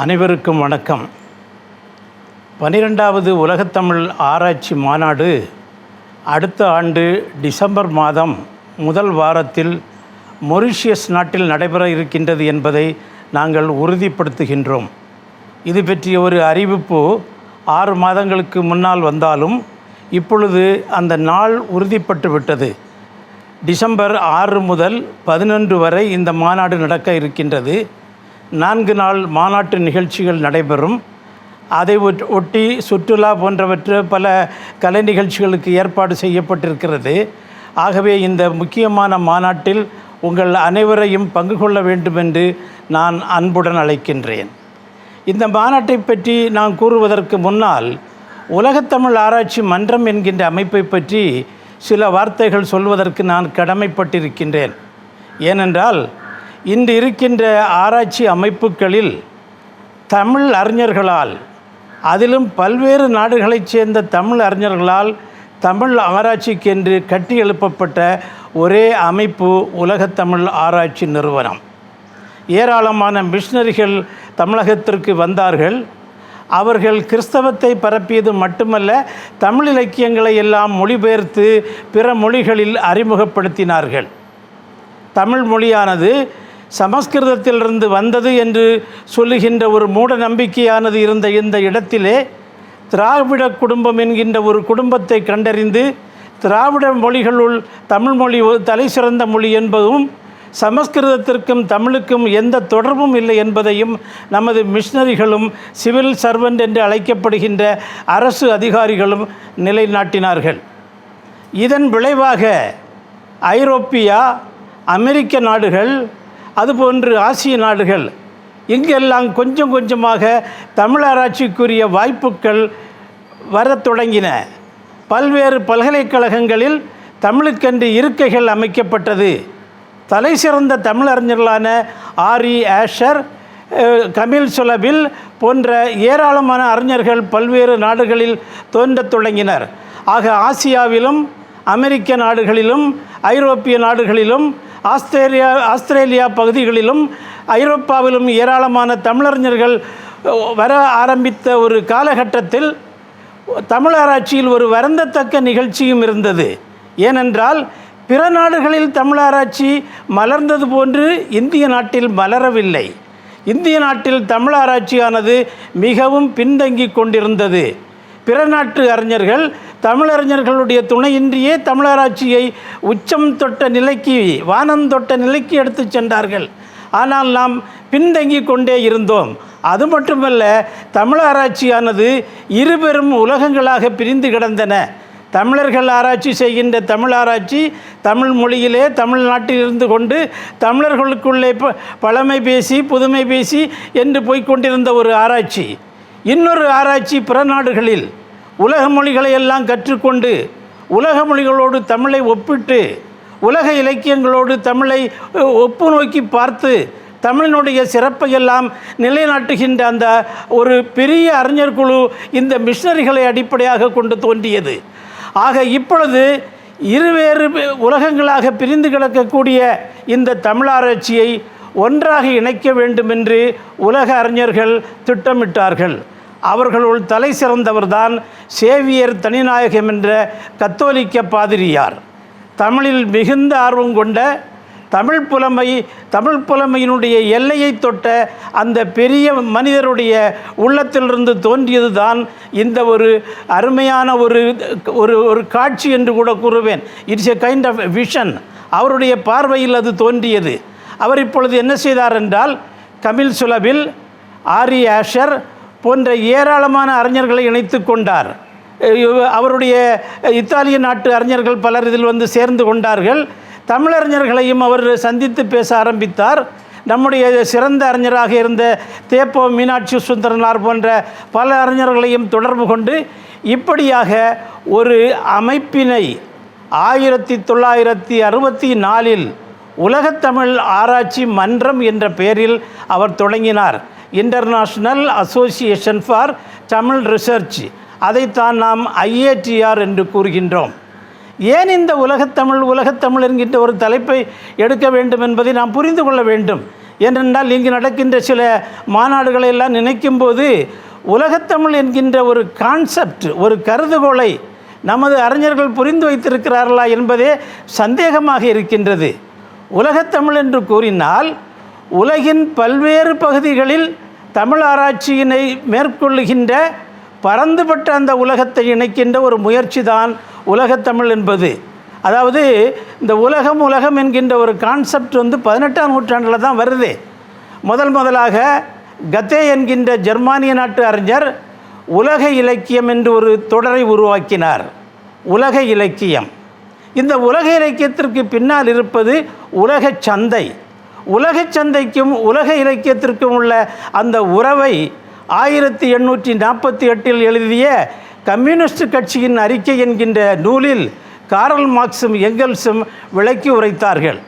அனைவருக்கும் வணக்கம். பனிரெண்டாவது உலகத்தமிழ் ஆராய்ச்சி மாநாடு அடுத்த ஆண்டு டிசம்பர் மாதம் முதல் வாரத்தில் மொரிஷியஸ் நாட்டில் நடைபெற இருக்கின்றது என்பதை நாங்கள் உறுதிப்படுத்துகின்றோம். இது பற்றிய ஒரு அறிவிப்பு ஆறு மாதங்களுக்கு முன்னால் வந்தாலும் இப்பொழுது அந்த நாள் உறுதிப்பட்டு விட்டது. டிசம்பர் ஆறு முதல் பதினொன்று வரை இந்த மாநாடு நடக்க இருக்கின்றது. நான்கு நாள் மாநாட்டு நிகழ்ச்சிகள் நடைபெறும். அதை ஒட்- ஒட்டி சுற்றுலா போன்றவற்றை பல கலை நிகழ்ச்சிகளுக்கு ஏற்பாடு செய்யப்பட்டிருக்கிறது. ஆகவே இந்த முக்கியமான மாநாட்டில் உங்கள் அனைவரையும் பங்கு கொள்ள வேண்டும் என்று நான் அன்புடன் அழைக்கின்றேன். இந்த மாநாட்டை பற்றி நான் கூறுவதற்கு முன்னால் உலகத்தமிழ் ஆராய்ச்சி மன்றம் என்கின்ற அமைப்பை பற்றி சில வார்த்தைகள் சொல்வதற்கு நான் கடமைப்பட்டிருக்கின்றேன். ஏனென்றால் இன்று இருக்கின்ற ஆராய்ச்சி அமைப்புகளில் தமிழ் அறிஞர்களால் அதிலும் பல்வேறு நாடுகளைச் சேர்ந்த தமிழ் அறிஞர்களால் தமிழ் ஆராய்ச்சிக்கென்று கட்டி எழுப்பப்பட்ட ஒரே அமைப்பு உலகத்தமிழ் ஆராய்ச்சி நிறுவனம். ஏராளமான மிஷினரிகள் தமிழகத்திற்கு வந்தார்கள். அவர்கள் கிறிஸ்தவத்தை பரப்பியது மட்டுமல்ல தமிழ் இலக்கியங்களை எல்லாம் மொழிபெயர்த்து பிற மொழிகளில் அறிமுகப்படுத்தினார்கள். தமிழ் மொழியானது சமஸ்கிருதத்திலிருந்து வந்தது என்று சொல்லுகின்ற ஒரு மூட நம்பிக்கையானது இருந்த இந்த இடத்திலே திராவிட குடும்பம் என்கின்ற ஒரு குடும்பத்தை கண்டறிந்து திராவிட மொழிகளுள் தமிழ் மொழி ஒரு தலை சிறந்த மொழி என்பதும் சமஸ்கிருதத்திற்கும் தமிழுக்கும் எந்த தொடர்பும் இல்லை என்பதையும் நமது மிஷினரிகளும் சிவில் சர்வெண்ட் என்று அழைக்கப்படுகின்ற அரசு அதிகாரிகளும் நிலைநாட்டினார்கள். இதன் விளைவாக ஐரோப்பியா அமெரிக்க நாடுகள் அதுபோன்று ஆசிய நாடுகள் இங்கெல்லாம் கொஞ்சம் கொஞ்சமாக தமிழராட்சிக்குரிய வாய்ப்புகள் வரத் தொடங்கின. பல்வேறு பல்கலைக்கழகங்களில் தமிழுக்கென்று இருக்கைகள் அமைக்கப்பட்டது. தலை சிறந்த தமிழறிஞர்களான ஆரி ஆஷர் கமில் சுலபில் போன்ற ஏராளமான அறிஞர்கள் பல்வேறு நாடுகளில் தோன்றத் தொடங்கினர். ஆக ஆசியாவிலும் அமெரிக்க நாடுகளிலும் ஐரோப்பிய நாடுகளிலும் ஆஸ்திரேலியா ஆஸ்திரேலியா பகுதிகளிலும் ஐரோப்பாவிலும் ஏராளமான தமிழறிஞர்கள் வர ஆரம்பித்த ஒரு காலகட்டத்தில் தமிழ் ஆராய்ச்சியில் ஒரு வருந்தத்தக்க நிகழ்ச்சியும் இருந்தது. ஏனென்றால் பிற நாடுகளில் தமிழ் ஆராய்ச்சி மலர்ந்தது போன்று இந்திய நாட்டில் மலரவில்லை. இந்திய நாட்டில் தமிழ் ஆராய்ச்சியானது மிகவும் பின்தங்கி கொண்டிருந்தது. பிற நாட்டு அறிஞர்கள் தமிழறிஞர்களுடைய துணையின்றியே தமிழராட்சியை உச்சம் தொட்ட நிலைக்கு வானம் தொட்ட நிலைக்கு எடுத்து சென்றார்கள். ஆனால் நாம் பின்தங்கி கொண்டே இருந்தோம். அது மட்டுமல்ல தமிழ் ஆராய்ச்சியானது இருபெரும் உலகங்களாக பிரிந்து கிடந்தன. தமிழர்கள் ஆராய்ச்சி செய்கின்ற தமிழ் ஆராய்ச்சி தமிழ் மொழியிலே தமிழ்நாட்டில் இருந்து கொண்டு தமிழர்களுக்குள்ளே ப- பழமை பேசி புதுமை பேசி என்று போய்க்கொண்டிருந்த ஒரு ஆராய்ச்சி. இன்னொரு ஆராய்ச்சி பிற நாடுகளில் உலக மொழிகளை எல்லாம் கற்றுக்கொண்டு உலக மொழிகளோடு தமிழை ஒப்பிட்டு உலக இலக்கியங்களோடு தமிழை ஒப்பு நோக்கி பார்த்து தமிழினுடைய சிறப்பையெல்லாம் நிலைநாட்டுகின்ற அந்த ஒரு பெரிய அறிஞர் குழு இந்த மிஷினரிகளை அடிப்படையாக கொண்டு தோன்றியது. ஆக இப்பொழுது இருவேறு உலகங்களாக பிரிந்து கிடக்கக்கூடிய இந்த தமிழாராய்ச்சியை ஒன்றாக இணைக்க வேண்டும் என்று உலக அறிஞர்கள் திட்டமிட்டார்கள். அவர்களுள் தலை சிறந்தவர்தான் சேவியர் தனிநாயகம் என்ற கத்தோலிக்க பாதிரியார். தமிழில் மிகுந்த ஆர்வம் கொண்ட தமிழ் புலமை தமிழ் புலமையினுடைய எல்லையை தொட்ட அந்த பெரிய மனிதருடைய உள்ளத்திலிருந்து தோன்றியது தான் இந்த ஒரு அருமையான ஒரு ஒரு ஒரு காட்சி என்று கூட கூறுவேன். It's a kind of vision அவருடைய பார்வையில் அது தோன்றியது. அவர் இப்பொழுது என்ன செய்தார் என்றால் கமில் சுலபில் ஆரி ஆஷர் போன்ற ஏராளமான அறிஞர்களை இணைத்து கொண்டார். அவருடைய இத்தாலிய நாட்டு அறிஞர்கள் பலர் இதில் வந்து சேர்ந்து கொண்டார்கள். தமிழறிஞர்களையும் அவர் சந்தித்து பேச ஆரம்பித்தார். நம்முடைய சிறந்த அறிஞராக இருந்த தேப்போ மீனாட்சி சுந்தரனார் போன்ற பல அறிஞர்களையும் தொடர்பு கொண்டு இப்படியாக ஒரு அமைப்பினை ஆயிரத்தி தொள்ளாயிரத்தி அறுபத்தி நாலில் உலகத்தமிழ் ஆராய்ச்சி மன்றம் என்ற பெயரில் அவர் தொடங்கினார். International association for Tamil research அதைத்தான் நாம் ஐஏடிஆர் என்று கூறுகின்றோம். ஏன் இந்த உலகத்தமிழ் உலகத்தமிழ் என்கின்ற ஒரு தலைப்பை எடுக்க வேண்டும் என்பதை நாம் புரிந்து கொள்ள வேண்டும். ஏனென்றால் இங்கு நடக்கின்ற சில மாநாடுகளை எல்லாம் நினைக்கும்போது உலகத்தமிழ் என்கின்ற ஒரு கான்செப்ட் ஒரு கருதுகோளை நமது அறிஞர்கள் புரிந்து வைத்திருக்கிறார்களா என்பதே சந்தேகமாக இருக்கின்றது. உலகத்தமிழ் என்று கூறினால் உலகின் பல்வேறு பகுதிகளில் தமிழ் ஆராய்ச்சியினை மேற்கொள்ளுகின்ற பறந்துபட்ட அந்த உலகத்தை இணைக்கின்ற ஒரு முயற்சி தான் உலகத்தமிழ் என்பது. அதாவது இந்த உலகம் உலகம் என்கின்ற ஒரு கான்செப்ட் வந்து பதினெட்டாம் நூற்றாண்டில் தான் வருது. முதல் முதலாக கத்தே என்கின்ற ஜெர்மானிய நாட்டு அறிஞர் உலக இலக்கியம் என்று ஒரு தொடரை உருவாக்கினார். உலக இலக்கியம். இந்த உலக இலக்கியத்திற்கு பின்னால் இருப்பது உலக சந்தை. உலக சந்தைக்கும் உலக இலக்கியத்திற்கும் உள்ள அந்த உறவை ஆயிரத்தி எண்ணூற்றி நாற்பத்தி எட்டில் எழுதிய கம்யூனிஸ்ட் கட்சியின் அறிக்கை என்கின்ற நூலில் காரல் மார்க்ஸும் எங்கெல்ஸும் விளக்கி உரைத்தார்கள்.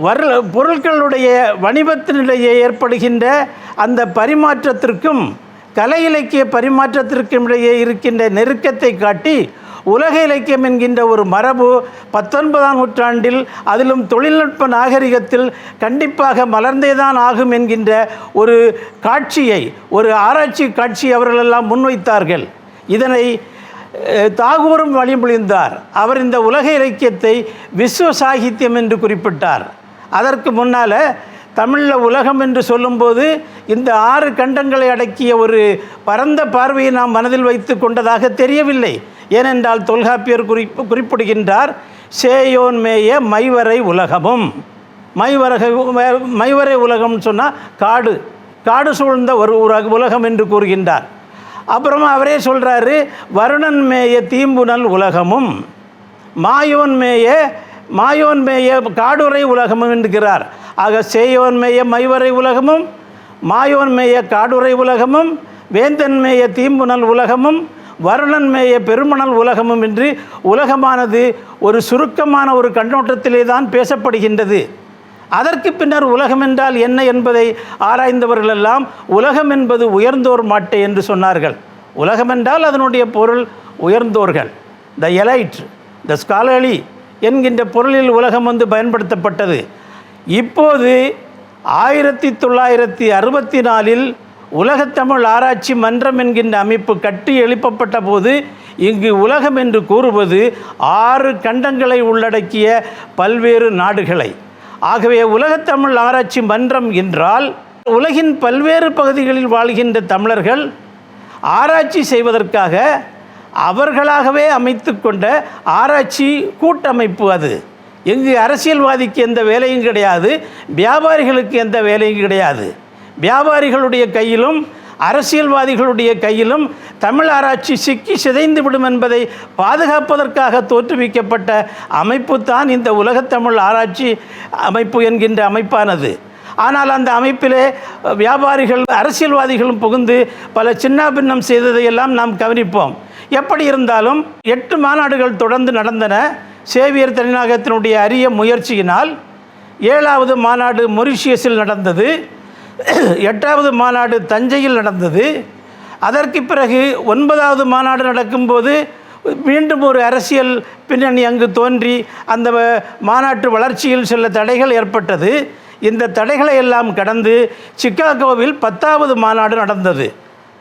வர பொருட்களுடைய வணிகத்தினிடையே ஏற்படுகின்ற அந்த பரிமாற்றத்திற்கும் கலை இலக்கிய பரிமாற்றத்திற்கும் இடையே இருக்கின்ற நெருக்கத்தை காட்டி உலக இலக்கியம் என்கின்ற ஒரு மரபு பத்தொன்பதாம் நூற்றாண்டில் அதிலும் தொழில்நுட்ப நாகரிகத்தில் கண்டிப்பாக மலர்ந்தேதான் ஆகும் என்கின்ற ஒரு காட்சியை ஒரு ஆராய்ச்சி காட்சி அவர்களெல்லாம் முன்வைத்தார்கள். இதனை தாகூரும் வழிமொழிந்தார் அவர் இந்த உலக இலக்கியத்தை விஸ்வ சாகித்யம் என்று குறிப்பிட்டார். அதற்கு முன்னால் தமிழில் உலகம் என்று சொல்லும்போது இந்த ஆறு கண்டங்களை அடக்கிய ஒரு பரந்த பார்வையை நாம் மனதில் வைத்து கொண்டதாக தெரியவில்லை. ஏனென்றால் தொல்காப்பியர் குறிப்பு குறிப்பிடுகின்றார் சேயோன் மேய மைவரை உலகமும். மைவரக மைவரை உலகம்னு சொன்னால் காடு காடு சூழ்ந்த ஒரு உலகம் என்று கூறுகின்றார். அப்புறமா அவரே சொல்கிறாரு வருணன் மேய தீம்புனல் உலகமும் மாயோன் மேய மாயோன் மேய காடுரை உலகமும் என்கிறார். ஆக சேயோன் மேய மைவரை உலகமும் மாயோன் மேய காடுரை உலகமும் வேந்தன்மேய மேய உலகமும் வருணன்மேய பெருமணல் உலகமும் என்று உலகமானது ஒரு சுருக்கமான ஒரு கண்ணோட்டத்திலே தான் பேசப்படுகின்றது. அதற்கு பின்னர் உலகம் என்றால் என்ன என்பதை ஆராய்ந்தவர்களெல்லாம் உலகம் என்பது உயர்ந்தோர் மாட்டை என்று சொன்னார்கள். உலகம் என்றால் அதனுடைய பொருள் உயர்ந்தோர்கள். த எலைட் த ஸ்காலர்லி என்கின்ற பொருளில் உலகம் வந்து பயன்படுத்தப்பட்டது. இப்போது ஆயிரத்தி தொள்ளாயிரத்தி அறுபத்தி நாலில் உலகத்தமிழ் ஆராய்ச்சி மன்றம் என்கின்ற அமைப்பு கட்டி எழுப்பப்பட்ட போது இங்கு உலகம் என்று கூறுவது ஆறு கண்டங்களை உள்ளடக்கிய பல்வேறு நாடுகளை. ஆகவே உலகத்தமிழ் ஆராய்ச்சி மன்றம் என்றால் உலகின் பல்வேறு பகுதிகளில் வாழ்கின்ற தமிழர்கள் ஆராய்ச்சி செய்வதற்காக அவர்களாகவே அமைத்து கொண்ட ஆராய்ச்சி கூட்டமைப்பு அது. எங்கு அரசியல்வாதிக்கு எந்த வேலையும் கிடையாது வியாபாரிகளுக்கு எந்த வேலையும் கிடையாது. வியாபாரிகளுடைய கையிலும் அரசியல்வாதிகளுடைய கையிலும் தமிழ் ஆராய்ச்சி சிக்கி சிதைந்து விடும் என்பதை பாதுகாப்பதற்காக தோற்றுவிக்கப்பட்ட அமைப்பு தான் இந்த உலகத்தமிழ் ஆராய்ச்சி அமைப்பு என்கின்ற அமைப்பானது. ஆனால் அந்த அமைப்பிலே வியாபாரிகள் அரசியல்வாதிகளும் புகுந்து பல சின்னாபின்னம் செய்ததையெல்லாம் நாம் கவனிப்போம். எப்படி இருந்தாலும் எட்டு மாநாடுகள் தொடர்ந்து நடந்தன. சேவியர் தனிநாயகத்தினுடைய அரிய முயற்சியினால் ஏழாவது மாநாடு மொரிஷியஸில் நடந்தது. எட்டாவது மாநாடு தஞ்சையில் நடந்தது. அதற்கு பிறகு ஒன்பதாவது மாநாடு நடக்கும்போது மீண்டும் ஒரு அரசியல் பின்னணி அங்கு தோன்றி அந்த மாநாட்டு வளர்ச்சியில் சில தடைகள் ஏற்பட்டது. இந்த தடைகளை எல்லாம் கடந்து சிக்காகோவில் பத்தாவது மாநாடு நடந்தது.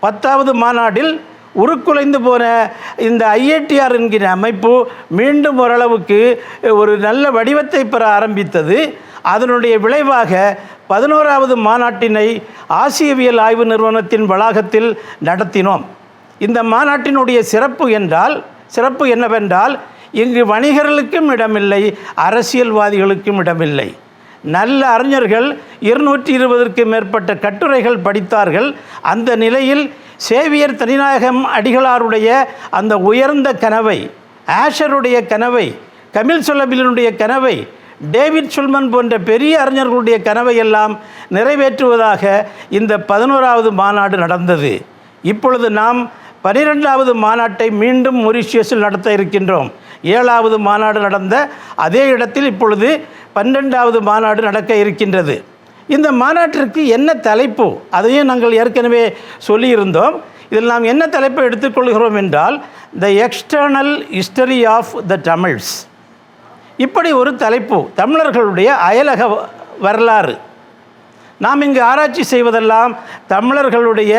பத்தாவது மாநாட்டில் உருக்குலைந்து போன இந்த ஐஏடிஆர் என்கிற அமைப்பு மீண்டும் ஓரளவுக்கு ஒரு நல்ல வடிவத்தை பெற ஆரம்பித்தது. அதனுடைய விளைவாக பதினோராவது மாநாட்டினை ஆசியவியல் ஆய்வு நிறுவனத்தின் வளாகத்தில் நடத்தினோம். இந்த மாநாட்டினுடைய சிறப்பு என்றால் சிறப்பு என்னவென்றால் இங்கு வணிகர்களுக்கும் இடமில்லை அரசியல்வாதிகளுக்கும் இடமில்லை. நல்ல அறிஞர்கள் இருநூற்றி இருபதற்கு மேற்பட்ட கட்டுரைகள் படித்தார்கள். அந்த நிலையில் சேவியர் தனிநாயகம் அடிகளாருடைய அந்த உயர்ந்த கனவை ஆஷருடைய கனவை கமில் சொலபிலினுடைய கனவை டேவிட் சுல்மன் போன்ற பெரிய அறிஞர்களுடைய கனவை எல்லாம் நிறைவேற்றுவதாக இந்த பதினோராவது மாநாடு நடந்தது. இப்பொழுது நாம் பனிரெண்டாவது மாநாட்டை மீண்டும் மொரிஷியஸில் நடத்த இருக்கின்றோம். ஏழாவது மாநாடு நடந்த அதே இடத்தில் இப்பொழுது பன்னெண்டாவது மாநாடு நடக்க இருக்கின்றது. இந்த மாநாட்டிற்கு என்ன தலைப்பு? அதையும் நாங்கள் ஏற்கனவே சொல்லியிருந்தோம். இதில் நாம் என்ன தலைப்பை எடுத்துக்கொள்கிறோம் என்றால் the external history of the Tamils இப்படி ஒரு தலைப்பு தமிழர்களுடைய அயலக வரலாறு. நாம் இங்கு ஆராய்ச்சி செய்வதெல்லாம் தமிழர்களுடைய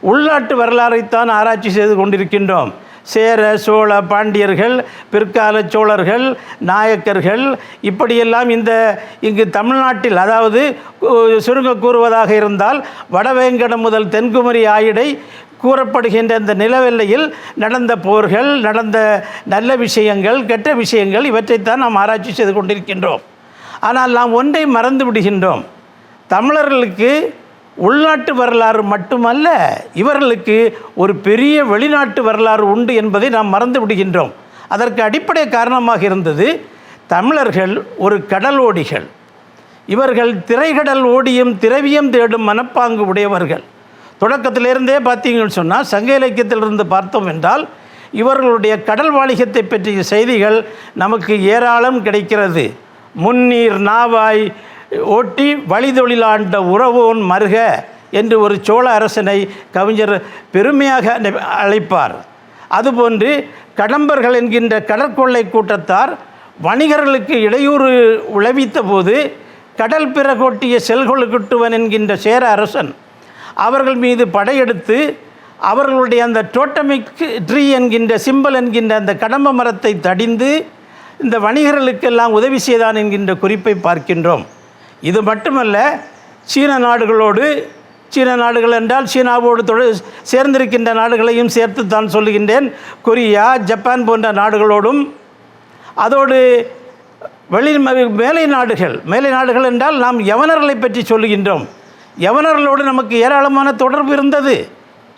உள்நாட்டு வரலாறைத்தான் ஆராய்ச்சி செய்து கொண்டிருக்கின்றோம். சேர சோழ பாண்டியர்கள் பிற்கால சோழர்கள் நாயக்கர்கள் இப்படியெல்லாம் இந்த இங்கு தமிழ்நாட்டில் அதாவது சுருங்க கூறுவதாக இருந்தால் வடவேங்கடம் முதல் தென்குமரி ஆயிடை கூறப்படுகின்ற இந்த நிலவெல்லையில் நடந்த போர்கள் நடந்த நல்ல விஷயங்கள் கெட்ட விஷயங்கள் இவற்றைத்தான் நாம் ஆராய்ச்சி செய்து கொண்டிருக்கின்றோம். ஆனால் நாம் ஒன்றை மறந்து விடுகின்றோம். தமிழர்களுக்கு உள்நாட்டு வரலாறு மட்டுமல்ல இவர்களுக்கு ஒரு பெரிய வெளிநாட்டு வரலாறு உண்டு என்பதை நாம் மறந்து விடுகின்றோம். அதற்கு அடிப்படை காரணமாக இருந்தது தமிழர்கள் ஒரு கடலோடிகள் இவர்கள் திரைகடல் ஓடியும் திரவியம் தேடும் மனப்பாங்கு உடையவர்கள். தொடக்கத்திலிருந்தே பார்த்தீங்கன்னு சொன்னால் சங்க இலக்கியத்திலிருந்து பார்த்தோம் என்றால் இவர்களுடைய கடல் வாணிகத்தை பற்றிய செய்திகள் நமக்கு ஏராளம் கிடைக்கிறது. முன்னீர் நாவாய் ஓட்டி வழிதொழிலாண்ட உறவோன் மருக என்று ஒரு சோழ அரசனை கவிஞர் பெருமையாக அழைப்பார். அதுபோன்று கடம்பர்கள் என்கின்ற கடற்கொள்ளை கூட்டத்தார் வணிகர்களுக்கு இடையூறு விளைவித்த போது கடல் பிறகோட்டிய செல்கொழுக்குட்டுவன் என்கின்ற சேர அரசன் அவர்கள் மீது படையெடுத்து அவர்களுடைய அந்த டோட்டமிக் ட்ரீ என்கின்ற சிம்பல் என்கின்ற அந்த கடம்ப மரத்தை தடிந்து இந்த வணிகர்களுக்கெல்லாம் உதவி செய்தான் என்கின்ற குறிப்பை பார்க்கின்றோம். இது மட்டுமல்ல சீன நாடுகளோடு சீன நாடுகள் என்றால் சீனாவோடு தொழில் சேர்ந்திருக்கின்ற நாடுகளையும் சேர்த்து தான் சொல்லுகின்றேன். கொரியா ஜப்பான் போன்ற நாடுகளோடும் அதோடு வெளி மேலை நாடுகள் மேலை நாடுகள் என்றால் நாம் யவனர்களை பற்றி சொல்லுகின்றோம். யவனர்களோடு நமக்கு ஏராளமான தொடர்பு இருந்தது.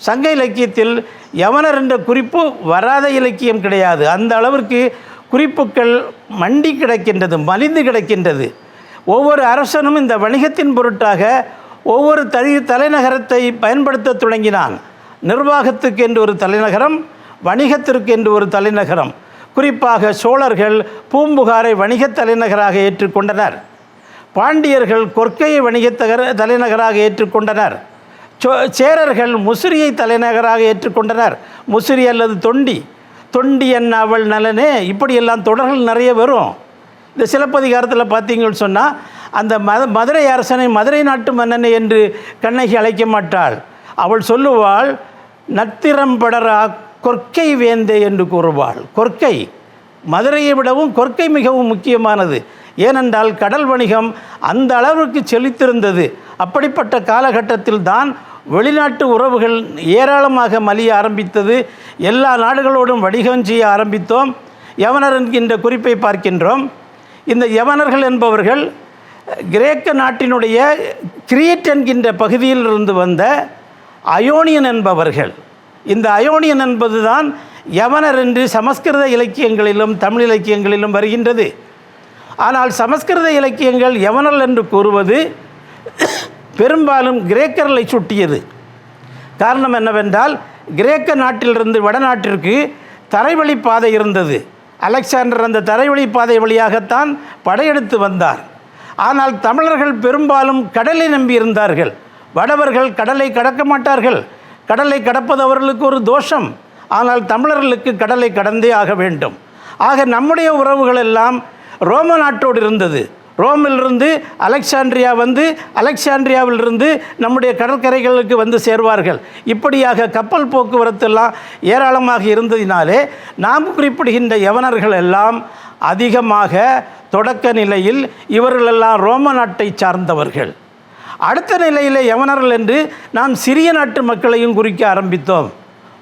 சங்க இலக்கியத்தில் யவனர் என்ற குறிப்பு வராத இலக்கியம் கிடையாது. அந்த அளவிற்கு குறிப்புகள் மண்டி கிடக்கின்றது மலிந்து கிடக்கின்றது. ஒவ்வொரு அரசனும் இந்த வணிகத்தின் பொருட்டாக ஒவ்வொரு தனி தலைநகரத்தை பயன்படுத்த தொடங்கினான். நிர்வாகத்துக்கு என்று ஒரு தலைநகரம் வணிகத்திற்கு என்று ஒரு தலைநகரம். குறிப்பாக சோழர்கள் பூம்புகாரை வணிகத் தலைநகராக ஏற்றுக்கொண்டனர். பாண்டியர்கள் கொற்கையை வணிகத்தகர தலைநகராக ஏற்றுக்கொண்டனர். சோ சேரர்கள் முசிறியை தலைநகராக ஏற்றுக்கொண்டனர். முசிறி அல்லது தொண்டி. தொண்டி என் அவள் நலனே. இப்படியெல்லாம் தொடர்கள் நிறைய வரும். இந்த சிலப்பதிகாரத்தில் பார்த்தீங்கன்னு சொன்னால் அந்த மத மதுரை அரசனை மதுரை நாட்டு மன்னனை என்று கண்ணகி அழைக்க மாட்டாள். அவள் சொல்லுவாள் நத்திரம் படரா கொற்கை வேந்தே என்று கூறுவாள். கொற்கை மதுரையை விடவும் கொற்கை மிகவும் முக்கியமானது. ஏனென்றால் கடல் வணிகம் அந்த அளவிற்கு செழித்திருந்தது. அப்படிப்பட்ட காலகட்டத்தில் தான் வெளிநாட்டு உறவுகள் ஏராளமாக மலிய ஆரம்பித்தது. எல்லா நாடுகளோடும் வணிகம் செய்ய ஆரம்பித்தோம். யவனர் என்கின்ற குறிப்பை பார்க்கின்றோம். இந்த யவனர்கள் என்பவர்கள் கிரேக்க நாட்டினுடைய கிரியேட் என்கின்ற பகுதியில் இருந்து வந்த அயோனியன் என்பவர்கள். இந்த அயோனியன் என்பதுதான் யவனர் என்று சமஸ்கிருத இலக்கியங்களிலும் தமிழ் இலக்கியங்களிலும் வருகின்றது. ஆனால் சமஸ்கிருத இலக்கியங்கள் யவனல் என்று கூறுவது பெரும்பாலும் கிரேக்கர்களை சுட்டியது. காரணம் என்னவென்றால் கிரேக்க நாட்டிலிருந்து வடநாட்டிற்கு தரைவழி பாதை இருந்தது. அலெக்சாண்டர் அந்த தரைவழி பாதை வழியாகத்தான் படையெடுத்து வந்தார். ஆனால் தமிழர்கள் பெரும்பாலும் கடலை நம்பி இருந்தார்கள். வடவர்கள் கடலை கடக்க மாட்டார்கள். கடலை கடப்பது அவர்களுக்கு ஒரு தோஷம். ஆனால் தமிழர்களுக்கு கடலை கடந்தே ஆக வேண்டும். ஆக நம்முடைய உறவுகள் எல்லாம் ரோம நாட்டோடு இருந்தது. ரோமிலிருந்து அலெக்சாண்ட்ரியா வந்து அலெக்சாண்ட்ரியாவிலிருந்து நம்முடைய கடற்கரைகளுக்கு வந்து சேர்வார்கள். இப்படியாக கப்பல் போக்குவரத்தெல்லாம் ஏராளமாக இருந்ததினாலே நாம் குறிப்பிடுகின்ற யவனர்கள் எல்லாம் அதிகமாக தொடக்க நிலையில் இவர்களெல்லாம் ரோம நாட்டை சார்ந்தவர்கள். அடுத்த நிலையில் யவனர்கள் என்று நாம் சிறிய நாட்டு மக்களையும் குறிக்க ஆரம்பித்தோம்.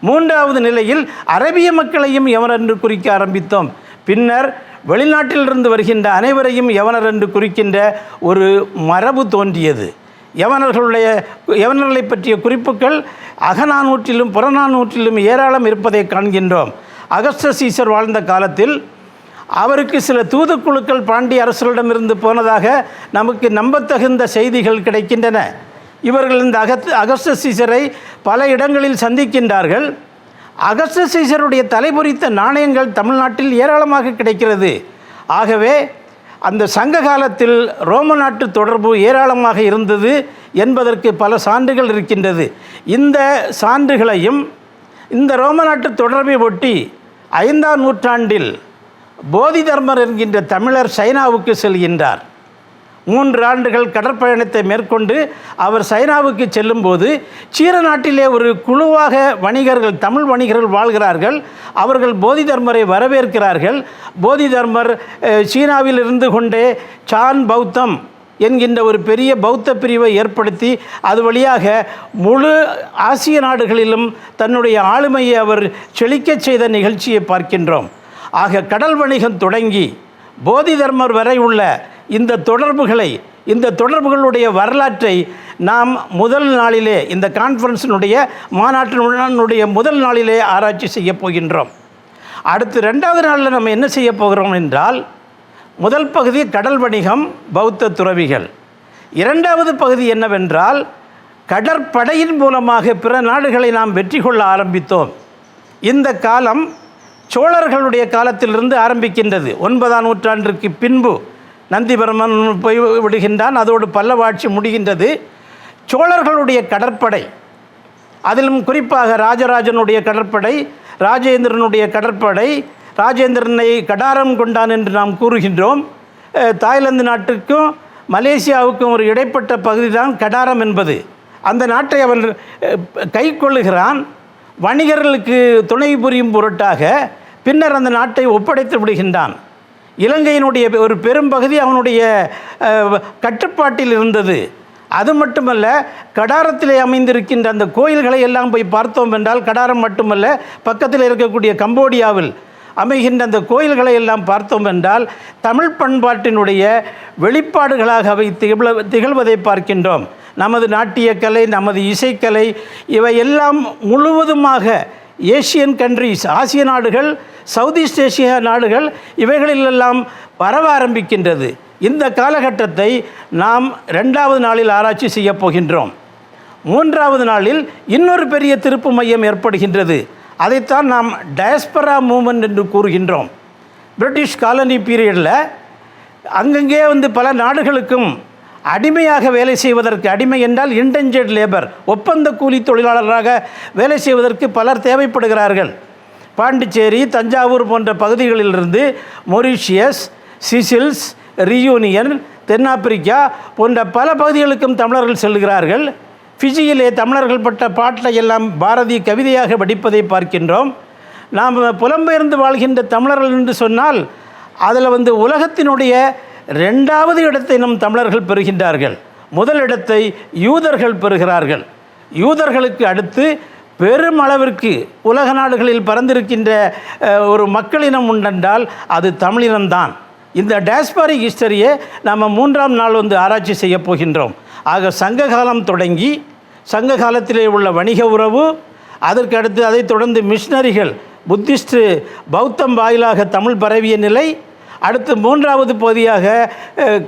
மூன்றாவது நிலையில் அரபிய மக்களையும் யவனர் என்று குறிக்க ஆரம்பித்தோம். பின்னர் வெளிநாட்டிலிருந்து வருகின்ற அனைவரையும் யவனர் என்று குறிக்கின்ற ஒரு மரபு தோன்றியது. யவனர்களுடைய யவனர்களை பற்றிய குறிப்புகள் அகநானூற்றிலும் புறநானூற்றிலும் ஏராளம் இருப்பதை காண்கின்றோம். அகஸ்ட சீசர் வாழ்ந்த காலத்தில் அவருக்கு சில தூதுக்குழுக்கள் பாண்டிய அரசர்களிடமிருந்து போனதாக நமக்கு நம்பத்தகுந்த செய்திகள் கிடைக்கின்றன. இவர்கள் இந்த அகத் அகஸ்ட சீசரை பல இடங்களில் சந்திக்கின்றார்கள். அகஸ்ட சீசருடைய தலைபுரித்த நாணயங்கள் தமிழ்நாட்டில் ஏராளமாக கிடைக்கிறது. ஆகவே அந்த சங்க காலத்தில் ரோம நாட்டு தொடர்பு ஏராளமாக இருந்தது என்பதற்கு பல சான்றுகள் இருக்கின்றது. இந்த சான்றுகளையும் இந்த ரோம நாட்டு தொடர்பை ஒட்டி ஐந்தாம் நூற்றாண்டில் போதி தர்மர் என்கின்ற தமிழர் சைனாவுக்கு செல்கின்றார். மூன்று ஆண்டுகள் கடற்பயணத்தை மேற்கொண்டு அவர் சைனாவுக்கு செல்லும்போது சீன நாட்டிலே ஒரு குழுவாக வணிகர்கள் தமிழ் வணிகர்கள் வாழ்கிறார்கள். அவர்கள் போதி தர்மரை வரவேற்கிறார்கள். போதி தர்மர் சீனாவில் இருந்து கொண்டே சான் பௌத்தம் என்கின்ற ஒரு பெரிய பௌத்த பிரிவை ஏற்படுத்தி அது வழியாக முழு ஆசிய நாடுகளிலும் தன்னுடைய ஆளுமையை அவர் செழிக்கச் செய்த நிகழ்ச்சியை பார்க்கின்றோம். ஆக கடல் வணிகம் தொடங்கி போதி தர்மர் வரை உள்ள இந்த தொடர்புகளை இந்த தொடர்புகளுடைய வரலாற்றை நாம் முதல் நாளிலே இந்த கான்ஃபரன்ஸினுடைய மாநாட்டினுடைய முதல் நாளிலே ஆராய்ச்சி செய்ய போகின்றோம். அடுத்து ரெண்டாவது நாளில் நம்ம என்ன செய்ய போகிறோம் என்றால் முதல் பகுதி கடல் வணிகம் பௌத்த துறவிகள். இரண்டாவது பகுதி என்னவென்றால் கடற்படையின் மூலமாக பிற நாடுகளை நாம் வெற்றி கொள்ள ஆரம்பித்தோம். இந்த காலம் சோழர்களுடைய காலத்திலிருந்து ஆரம்பிக்கின்றது. ஒன்பதாம் நூற்றாண்டிற்கு பின்பு. நந்திவர்மன் போய் விடுகின்றான். அதோடு பல்லவாட்சி முடிகின்றது. சோழர்களுடைய கடற்படை அதிலும் குறிப்பாக ராஜராஜனுடைய கடற்படை ராஜேந்திரனுடைய கடற்படை ராஜேந்திரனை கடாரம் கொண்டான் என்று நாம் கூறுகின்றோம். தாய்லாந்து நாட்டுக்கும் மலேசியாவுக்கும் ஒரு இடைப்பட்ட பகுதி தான் கடாரம் என்பது. அந்த நாட்டை அவன் கை கொள்ளுகிறான். வணிகர்களுக்கு துணை புரியும் பொருட்டாக பின்னர் அந்த நாட்டை ஒப்படைத்து விடுகின்றான். இலங்கையினுடைய ஒரு பெரும்பகுதி அவனுடைய கட்டுப்பாட்டில் இருந்தது. அது மட்டுமல்ல கடாரத்திலே அமைந்திருக்கின்ற அந்த கோயில்களை எல்லாம் போய் பார்த்தோம் என்றால் கடாரம் மட்டுமல்ல பக்கத்தில் இருக்கக்கூடிய கம்போடியாவில் அமைகின்ற அந்த கோயில்களை எல்லாம் பார்த்தோம் என்றால் தமிழ் பண்பாட்டினுடைய வெளிப்பாடுகளாக அவை திகழ திகழ்வதை பார்க்கின்றோம். நமது நாட்டியக்கலை நமது இசைக்கலை இவை எல்லாம் முழுவதுமாக ஏசியன் கண்ட்ரீஸ் ஆசிய நாடுகள் சவுத் ஈஸ்ட் நாடுகள் இவைகளிலெல்லாம் பரவ ஆரம்பிக்கின்றது. இந்த காலகட்டத்தை நாம் ரெண்டாவது நாளில் ஆராய்ச்சி செய்ய போகின்றோம். மூன்றாவது நாளில் இன்னொரு பெரிய திருப்பு மையம் ஏற்படுகின்றது. அதைத்தான் நாம் டயஸ்பரா மூமெண்ட் என்று கூறுகின்றோம். பிரிட்டிஷ் காலனி பீரியடில் அங்கங்கே வந்து பல நாடுகளுக்கும் அடிமையாக வேலை செய்வதற்கு அடிமை என்றால் இன்டென்ஜெட் லேபர் ஒப்பந்த கூலி தொழிலாளராக வேலை செய்வதற்கு பலர் தேவைப்படுகிறார்கள். பாண்டிச்சேரி தஞ்சாவூர் போன்ற பகுதிகளிலிருந்து மொரீஷியஸ் சிசில்ஸ் ரியூனியன் தென்னாப்பிரிக்கா போன்ற பல பகுதிகளுக்கும் தமிழர்கள் செல்கிறார்கள். ஃபிஜியிலே தமிழர்கள் பட்ட பாட்டை எல்லாம் பாரதி கவிதையாக வடிப்பதை பார்க்கின்றோம். நாம் புலம்பெயர்ந்து வாழ்கின்ற தமிழர்கள் என்று சொன்னால் அதில் வந்து உலகத்தினுடைய ரெண்டாவது இடத்தை நம் தமிழர்கள் பெறுகின்றார்கள். முதல் இடத்தை யூதர்கள் பெறுகிறார்கள். யூதர்களுக்கு அடுத்து பெருமளவிற்கு உலக நாடுகளில் பறந்திருக்கின்ற ஒரு மக்களினம் உண்டென்றால் அது தமிழினம்தான் இந்த டேஸ்பாரிக் ஹிஸ்டரியை நாம் மூன்றாம் நாள் வந்து ஆராய்ச்சி செய்ய போகின்றோம். ஆக சங்ககாலம் தொடங்கி சங்க காலத்திலே உள்ள வணிக உறவு அதற்கு அடுத்து அதைத் தொடர்ந்து மிஷினரிகள் புத்திஸ்ட் பௌத்தம் வாயிலாக தமிழ் பரவிய நிலை அடுத்து மூன்றாவது பகுதியாக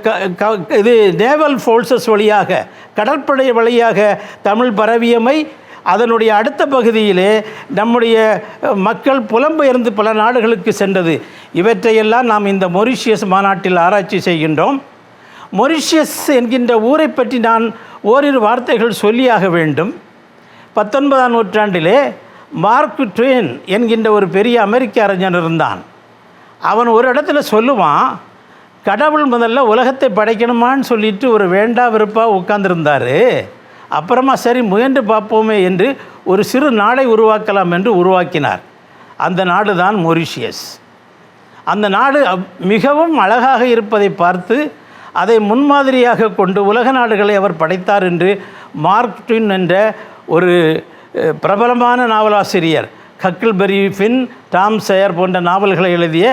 க- க- இது நேவல் ஃபோர்ஸஸ் வழியாக கடற்படை வழியாக தமிழ் பரவியமை அதனுடைய அடுத்த பகுதியிலே நம்முடைய மக்கள் புலம்பெயர்ந்து பல நாடுகளுக்கு சென்றது. இவற்றையெல்லாம் நாம் இந்த மொரிஷியஸ் மாநாட்டில் ஆராய்ச்சி செய்கின்றோம். மொரிஷியஸ் என்கின்ற ஊரை பற்றி நான் ஓரிரு வார்த்தைகள் சொல்லியாக வேண்டும். பத்தொன்பதாம் நூற்றாண்டிலே மார்க் ட்வேன் என்கின்ற ஒரு பெரிய அமெரிக்க அறிஞர் இருந்தான். அவன் ஒரு இடத்துல சொல்லுவான் கடவுள் முதல்ல உலகத்தை படைக்கணுமான்னு சொல்லிட்டு ஒரு வேண்டா விருப்பாக உட்கார்ந்துருந்தார். அப்புறமா சரி முயன்று பார்ப்போமே என்று ஒரு சிறு நாடை உருவாக்கலாம் என்று உருவாக்கினார். அந்த நாடு தான் மொரிஷியஸ். அந்த நாடு மிகவும் அழகாக இருப்பதை பார்த்து அதை முன்மாதிரியாக கொண்டு உலக நாடுகளை அவர் படைத்தார் என்று மார்க் ட்வின் என்ற ஒரு பிரபலமான நாவலாசிரியர் கக்கிள்பெரி ஃபின் டாம் சேயர் போன்ற நாவல்களை எழுதிய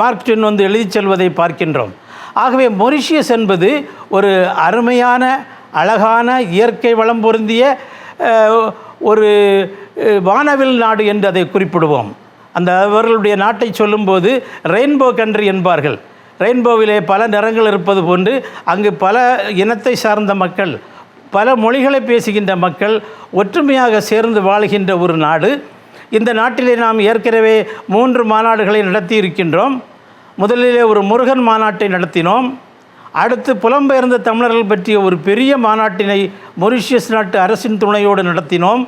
மார்க்டின் மார்க் வந்து எழுதிச் செல்வதை பார்க்கின்றோம். ஆகவே மொரிஷியஸ் என்பது ஒரு அருமையான அழகான இயற்கை வளம் பொருந்திய ஒரு வானவில் நாடு என்று அதை குறிப்பிடுவோம். அந்த அவர்களுடைய நாட்டை சொல்லும்போது ரெயின்போ கண்ட்ரி என்பார்கள். ரெயின்போவிலே பல நிறங்கள் இருப்பது போன்று அங்கு பல இனத்தை சார்ந்த மக்கள் பல மொழிகளை பேசுகின்ற மக்கள் ஒற்றுமையாக சேர்ந்து வாழ்கின்ற ஒரு நாடு. இந்த நாட்டிலே நாம் ஏற்கனவே மூன்று மாநாடுகளை நடத்தி இருக்கின்றோம் முதலிலே ஒரு முருகன் மாநாட்டை நடத்தினோம். அடுத்து புலம்பெயர்ந்த தமிழர்கள் பற்றிய ஒரு பெரிய மாநாட்டினை மொரிஷியஸ் நாட்டு அரசின் துணையோடு நடத்தினோம்.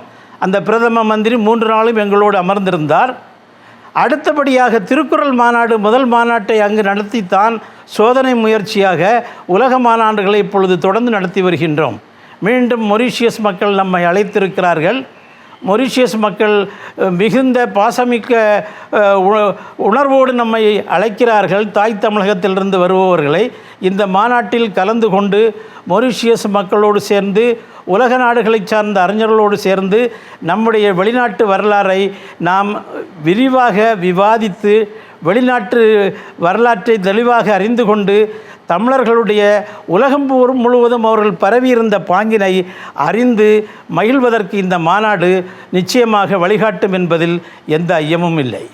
அந்த பிரதம மந்திரி மூன்று நாளும் எங்களோடு அமர்ந்திருந்தார். அடுத்தபடியாக திருக்குறள் மாநாடு முதல் மாநாட்டை அங்கு நடத்தித்தான் சோதனை முயற்சியாக உலக மாநாடுகளை இப்பொழுது தொடர்ந்து நடத்தி வருகின்றோம். மீண்டும் மொரிஷியஸ் மக்கள் நம்மை அழைத்திருக்கிறார்கள். மொரிஷியஸ் மக்கள் மிகுந்த பாசமிக்க உணர்வோடு நம்மை அழைக்கிறார்கள். தாய் தமிழகத்திலிருந்து வருபவர்களை இந்த மாநாட்டில் கலந்து கொண்டு மொரிஷியஸ் மக்களோடு சேர்ந்து உலக நாடுகளைச் சார்ந்த அறிஞர்களோடு சேர்ந்து நம்முடைய வெளிநாட்டு வரலாறை நாம் விரிவாக விவாதித்து வெளிநாட்டு வரலாற்றை தெளிவாக அறிந்து கொண்டு தமிழர்களுடைய உலகம் முழுவதும் அவர்கள் பரவியிருந்த பாங்கினை அறிந்து மகிழ்வதற்கு இந்த மாநாடு நிச்சயமாக வழிகாட்டும் என்பதில் எந்த ஐயமும் இல்லை.